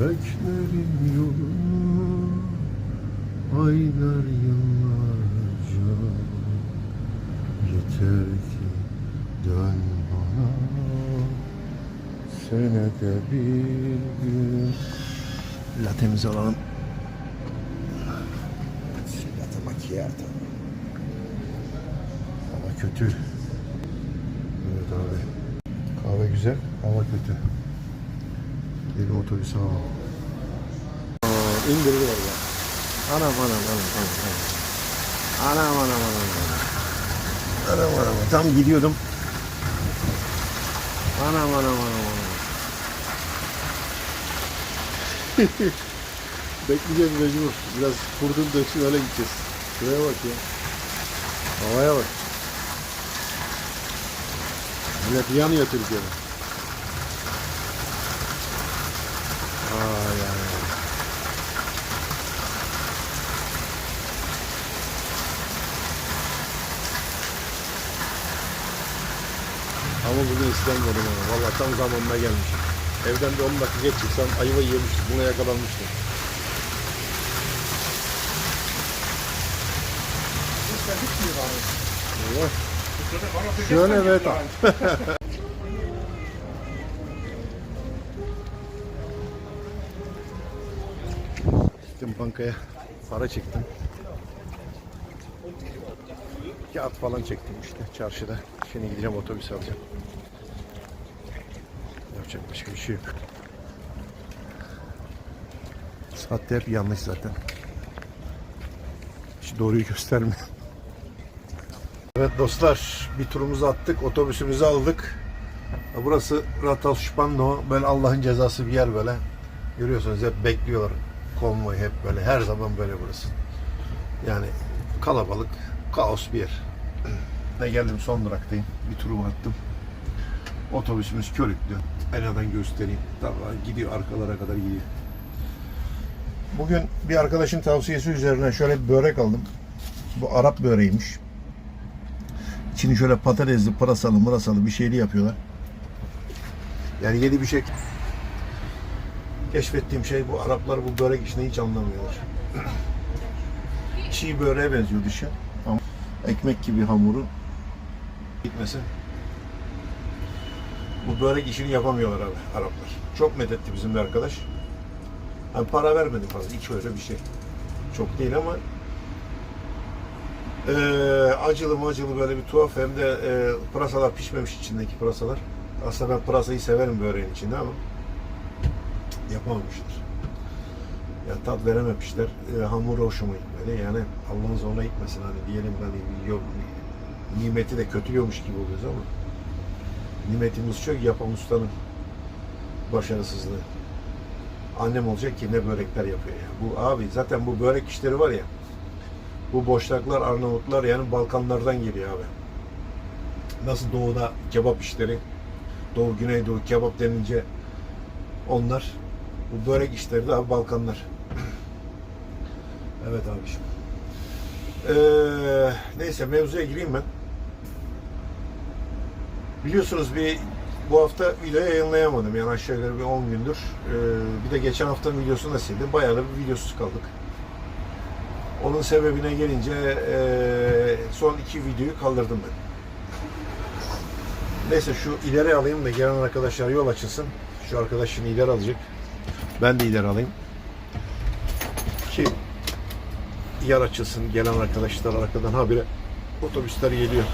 Beklerim yolunu. Aylar yıllarca. Yeter ki dön bana. Senede bir gün. Latemizi alalım. Latte macchiato Hava kötü. Evet abi. Kahve güzel, hava kötü Yeni otobüs hava İndirdiler ya Anam anam anam anam anam Anam anam anam anam Anam anam tam gidiyordum Anam anam anam anam Bekleyeceğiz mecbur. Biraz kurdun döksün öyle gideceğiz. Şuraya bak ya. Havaya bak. Millet yanıyor Türkiye'de. Ama bugün istenmedim ama. Valla tam zamanına gelmiş. Evden bir 10 dakika geç çıksam ayva yemiştim. Buna yakalanmıştım. Allah. Şöyle evet. Gittim bankaya para çektim. Kağıt falan çektim işte çarşıda. Şimdi gideceğim otobüs alacağım. Yapacak başka bir şey yok. Saat de hep yanlış zaten. Hiç doğruyu göstermiyor. Evet dostlar bir turumuzu attık. Otobüsümüzü aldık. Burası Ratal Şupando. Böyle Allah'ın cezası bir yer böyle. Görüyorsunuz hep bekliyorlar. Konvoy hep böyle. Her zaman böyle burası. Yani kalabalık, kaos bir yer. Ben geldim son duraktayım. Bir turumu attım. Otobüsümüz körüklü. Aynadan göstereyim. Tamam gidiyor arkalara kadar gidiyor. Bugün bir arkadaşın tavsiyesi üzerine şöyle bir börek aldım. Bu Arap böreğiymiş. İçini şöyle patatesli, pırasalı, mırasalı bir şeyli yapıyorlar. Yani yeni bir şey. Keşfettiğim şey bu Araplar bu börek işini hiç anlamıyorlar. Çiğ böreğe benziyor dışı. Ama ekmek gibi hamuru gitmesin. Bu börek işini yapamıyorlar abi Araplar. Çok methetti bizim bir arkadaş. Hani para vermedim fazla. Hiç öyle bir şey. Çok değil ama ee, acılı macılı böyle bir tuhaf hem de e, pırasalar pişmemiş içindeki pırasalar. Aslında ben pırasayı severim böreğin içinde ama yapamamışlar. Ya tat verememişler. E, hamuru hoşuma gitmedi. Yani Allah'ın zoruna gitmesin hani diyelim hani yok nimeti de kötülüyormuş gibi oluyoruz ama nimetimiz çok yapan ustanın başarısızlığı. Annem olacak ki ne börekler yapıyor ya. Bu abi zaten bu börek işleri var ya bu boşlaklar Arnavutlar yani Balkanlardan geliyor abi. Nasıl doğuda kebap işleri, Doğu Güneydoğu kebap denince onlar bu börek işleri de abi Balkanlar. Evet abiciğim. Ee, neyse mevzuya gireyim ben. Biliyorsunuz bir bu hafta video yayınlayamadım yani aşağı yukarı bir 10 gündür. Ee, bir de geçen haftanın videosunu da sildim. Bayağı da bir videosuz kaldık. Onun sebebine gelince eee, son iki videoyu kaldırdım ben. Neyse şu ileri alayım da gelen arkadaşlar yol açılsın. Şu arkadaş şimdi ileri alacak. Ben de ileri alayım. Ki yer açılsın. Gelen arkadaşlar arkadan habire otobüsler geliyor.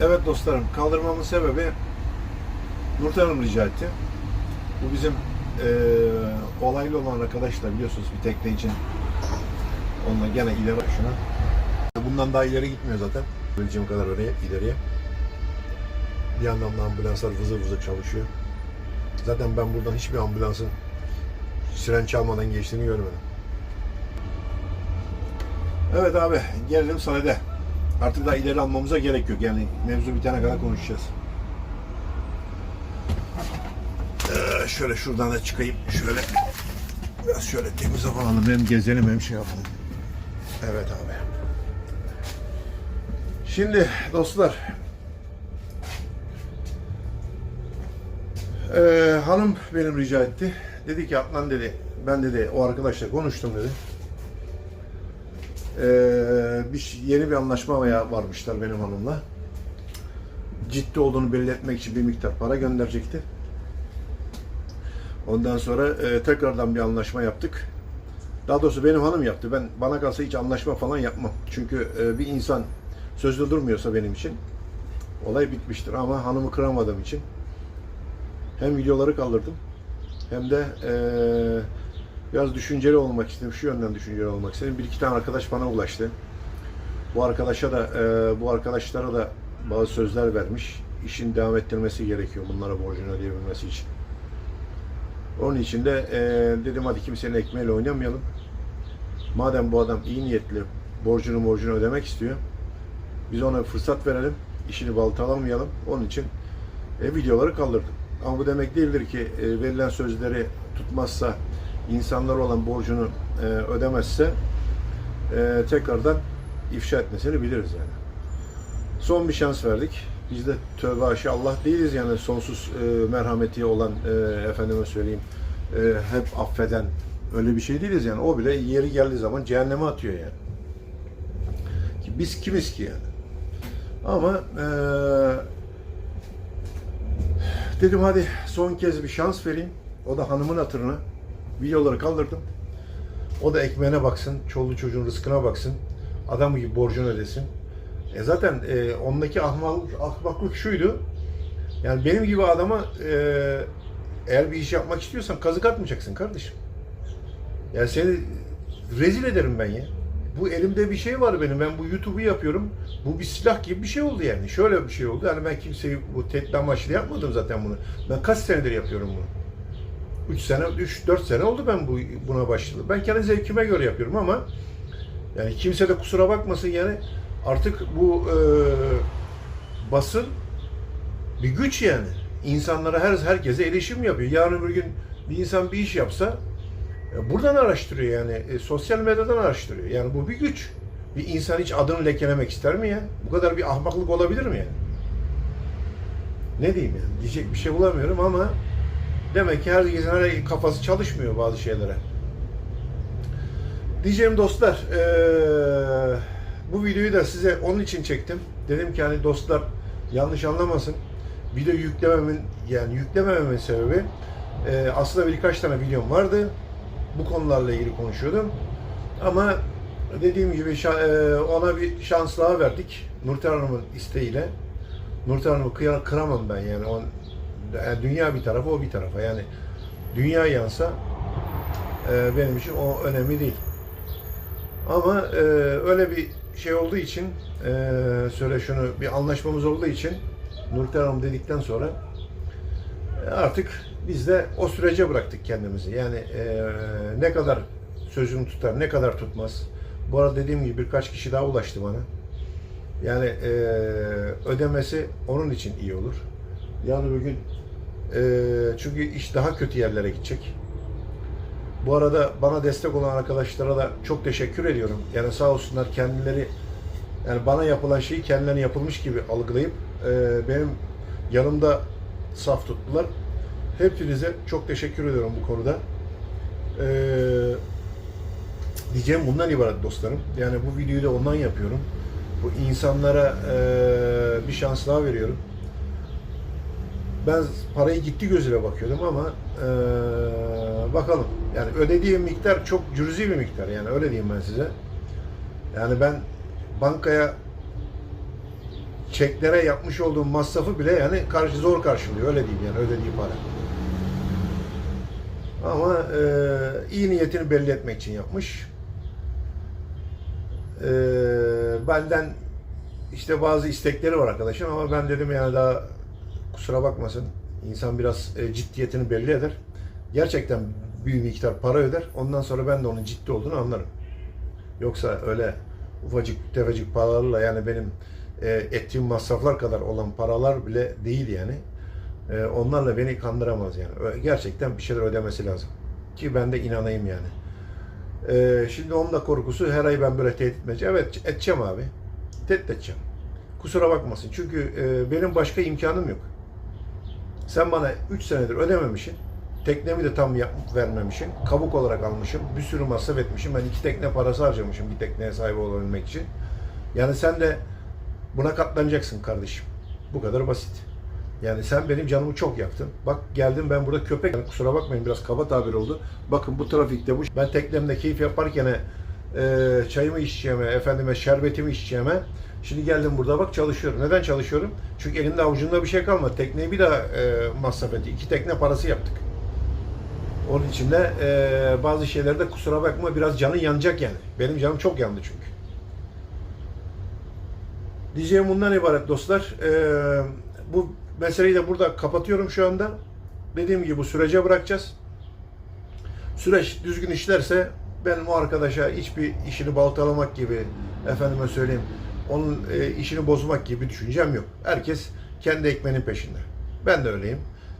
Evet dostlarım kaldırmamın sebebi Nurten Hanım rica etti. Bu bizim eee olaylı olan arkadaşlar biliyorsunuz bir tekne için. Onunla gene ileri şuna. Bundan daha ileri gitmiyor zaten. Öleceğim kadar oraya ileriye. Bir yandan da ambulanslar vızır vızır çalışıyor. Zaten ben buradan hiçbir ambulansın siren çalmadan geçtiğini görmedim. Evet abi gelelim sahnede. Artık daha ileri almamıza gerek yok. Yani mevzu bitene kadar konuşacağız. Ee, şöyle şuradan da çıkayım. Şöyle biraz şöyle temiz hava alalım. Hem gezelim hem şey yapalım. Evet abi. Şimdi dostlar Ee, hanım benim rica etti. Dedi ki Adnan dedi, ben dedi o arkadaşla konuştum dedi. Ee, bir, yeni bir anlaşma varmışlar benim hanımla. Ciddi olduğunu belli etmek için bir miktar para gönderecekti. Ondan sonra e, tekrardan bir anlaşma yaptık. Daha doğrusu benim hanım yaptı. Ben bana kalsa hiç anlaşma falan yapmam. Çünkü e, bir insan sözde durmuyorsa benim için olay bitmiştir. Ama hanımı kıramadığım için hem videoları kaldırdım hem de e, biraz düşünceli olmak istedim. Şu yönden düşünceli olmak istedim. Bir iki tane arkadaş bana ulaştı. Bu arkadaşa da e, bu arkadaşlara da bazı sözler vermiş. İşin devam ettirmesi gerekiyor bunlara borcunu ödeyebilmesi için. Onun için de e, dedim hadi kimsenin ekmeğiyle oynamayalım. Madem bu adam iyi niyetli borcunu borcunu ödemek istiyor. Biz ona fırsat verelim. işini baltalamayalım. Onun için e, videoları kaldırdım. Ama bu demek değildir ki e, verilen sözleri tutmazsa, insanlara olan borcunu e, ödemezse e, tekrardan ifşa etmesini biliriz yani. Son bir şans verdik. Biz de tövbe aşı Allah değiliz yani sonsuz merhameti olan efendime söyleyeyim hep affeden öyle bir şey değiliz yani. O bile yeri geldiği zaman cehenneme atıyor yani. Ki biz kimiz ki yani. Ama dedim hadi son kez bir şans vereyim. O da hanımın hatırına. Videoları kaldırdım. O da ekmeğine baksın, çoluğu çocuğun rızkına baksın. Adam gibi borcunu ödesin. E zaten e, ondaki ahmaklık, ahmaklık şuydu. Yani benim gibi adama e, eğer bir iş yapmak istiyorsan kazık atmayacaksın kardeşim. Yani seni rezil ederim ben ya. Bu elimde bir şey var benim. Ben bu YouTube'u yapıyorum. Bu bir silah gibi bir şey oldu yani. Şöyle bir şey oldu. Yani ben kimseyi bu tehdit amaçlı yapmadım zaten bunu. Ben kaç senedir yapıyorum bunu. 3 sene, 3-4 sene oldu ben bu buna başladım. Ben kendi zevkime göre yapıyorum ama yani kimse de kusura bakmasın yani artık bu e, basın bir güç yani. İnsanlara her herkese erişim yapıyor. Yarın bir gün bir insan bir iş yapsa e, buradan araştırıyor yani. E, sosyal medyadan araştırıyor. Yani bu bir güç. Bir insan hiç adını lekelemek ister mi ya? Bu kadar bir ahmaklık olabilir mi yani? Ne diyeyim yani? Diyecek bir şey bulamıyorum ama demek ki herkesin her kafası çalışmıyor bazı şeylere. Diyeceğim dostlar, eee, bu videoyu da size onun için çektim. Dedim ki hani dostlar yanlış anlamasın. Video yüklememin yani yüklemememin sebebi eee, aslında birkaç tane videom vardı. Bu konularla ilgili konuşuyordum. Ama dediğim gibi eee, ona bir şans daha verdik. Nurten Hanım'ın isteğiyle. Nurten Hanım'ı kıramam ben yani. On, yani dünya bir tarafa, o bir tarafa. Yani dünya yansa eee, benim için o önemli değil. Ama e, öyle bir şey olduğu için e, söyle şunu bir anlaşmamız olduğu için Nurten Hanım dedikten sonra e, artık biz de o sürece bıraktık kendimizi. Yani e, ne kadar sözünü tutar, ne kadar tutmaz. Bu arada dediğim gibi birkaç kişi daha ulaştı bana. Yani e, ödemesi onun için iyi olur. Yani bugün e, çünkü iş daha kötü yerlere gidecek. Bu arada bana destek olan arkadaşlara da çok teşekkür ediyorum. Yani sağ olsunlar kendileri yani bana yapılan şeyi kendilerine yapılmış gibi algılayıp e, benim yanımda saf tuttular. Hepinize çok teşekkür ediyorum bu konuda. E, diyeceğim bundan ibaret dostlarım. Yani bu videoyu da ondan yapıyorum. Bu insanlara e, bir şans daha veriyorum. Ben parayı gitti gözüyle bakıyordum ama eee, bakalım. Yani ödediğim miktar çok cüzi bir miktar yani öyle diyeyim ben size. Yani ben bankaya çeklere yapmış olduğum masrafı bile yani karşı zor karşılıyor öyle diyeyim yani ödediği para. Ama eee, iyi niyetini belli etmek için yapmış. Eee, benden işte bazı istekleri var arkadaşım ama ben dedim yani daha kusura bakmasın. İnsan biraz e, ciddiyetini belli eder. Gerçekten büyük miktar para öder. Ondan sonra ben de onun ciddi olduğunu anlarım. Yoksa öyle ufacık tefecik paralarla yani benim e, ettiğim masraflar kadar olan paralar bile değil yani. E, onlarla beni kandıramaz yani. Gerçekten bir şeyler ödemesi lazım. Ki ben de inanayım yani. E, şimdi onun da korkusu her ay ben böyle tehdit edeceğim. Evet edeceğim abi. Tehdit edeceğim. Kusura bakmasın. Çünkü e, benim başka imkanım yok. Sen bana 3 senedir ödememişsin. Teknemi de tam yap, vermemişsin. Kabuk olarak almışım. Bir sürü masraf etmişim. Ben iki tekne parası harcamışım bir tekneye sahip olabilmek için. Yani sen de buna katlanacaksın kardeşim. Bu kadar basit. Yani sen benim canımı çok yaktın. Bak geldim ben burada köpek, yani kusura bakmayın biraz kaba tabir oldu. Bakın bu trafikte bu ben teknemde keyif yaparken e, çayımı içeceğime, efendime şerbetimi içeceğime şimdi geldim burada bak çalışıyorum. Neden çalışıyorum? Çünkü elinde avucunda bir şey kalmadı. Tekneyi bir daha e, masraf etti. İki tekne parası yaptık. Onun için de e, bazı şeylerde kusura bakma biraz canın yanacak yani. Benim canım çok yandı çünkü. Diyeceğim bundan ibaret dostlar. Ee, bu meseleyi de burada kapatıyorum şu anda. Dediğim gibi bu sürece bırakacağız. Süreç düzgün işlerse ben o arkadaşa hiçbir işini baltalamak gibi, efendime söyleyeyim, onun e, işini bozmak gibi düşüncem yok. Herkes kendi ekmeğinin peşinde. Ben de öyleyim.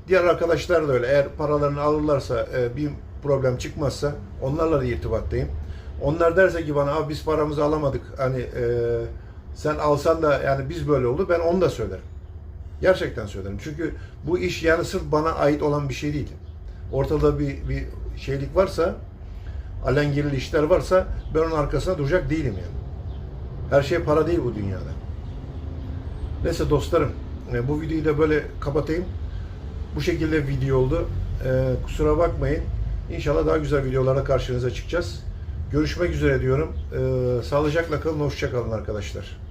Diğer arkadaşlar da öyle. Eğer paralarını alırlarsa, e, bir problem çıkmazsa onlarla da irtibattayım. Onlar derse ki bana abi biz paramızı alamadık. Hani e, sen alsan da yani biz böyle oldu. Ben onu da söylerim. Gerçekten söylerim. Çünkü bu iş yani sırf bana ait olan bir şey değil. Ortada bir, bir şeylik varsa, alengirli işler varsa ben onun arkasına duracak değilim yani. Her şey para değil bu dünyada. Neyse dostlarım, e, bu videoyu da böyle kapatayım. Bu şekilde video oldu. E, kusura bakmayın. İnşallah daha güzel videolarla karşınıza çıkacağız. Görüşmek üzere diyorum. E, sağlıcakla kalın, hoşça kalın arkadaşlar.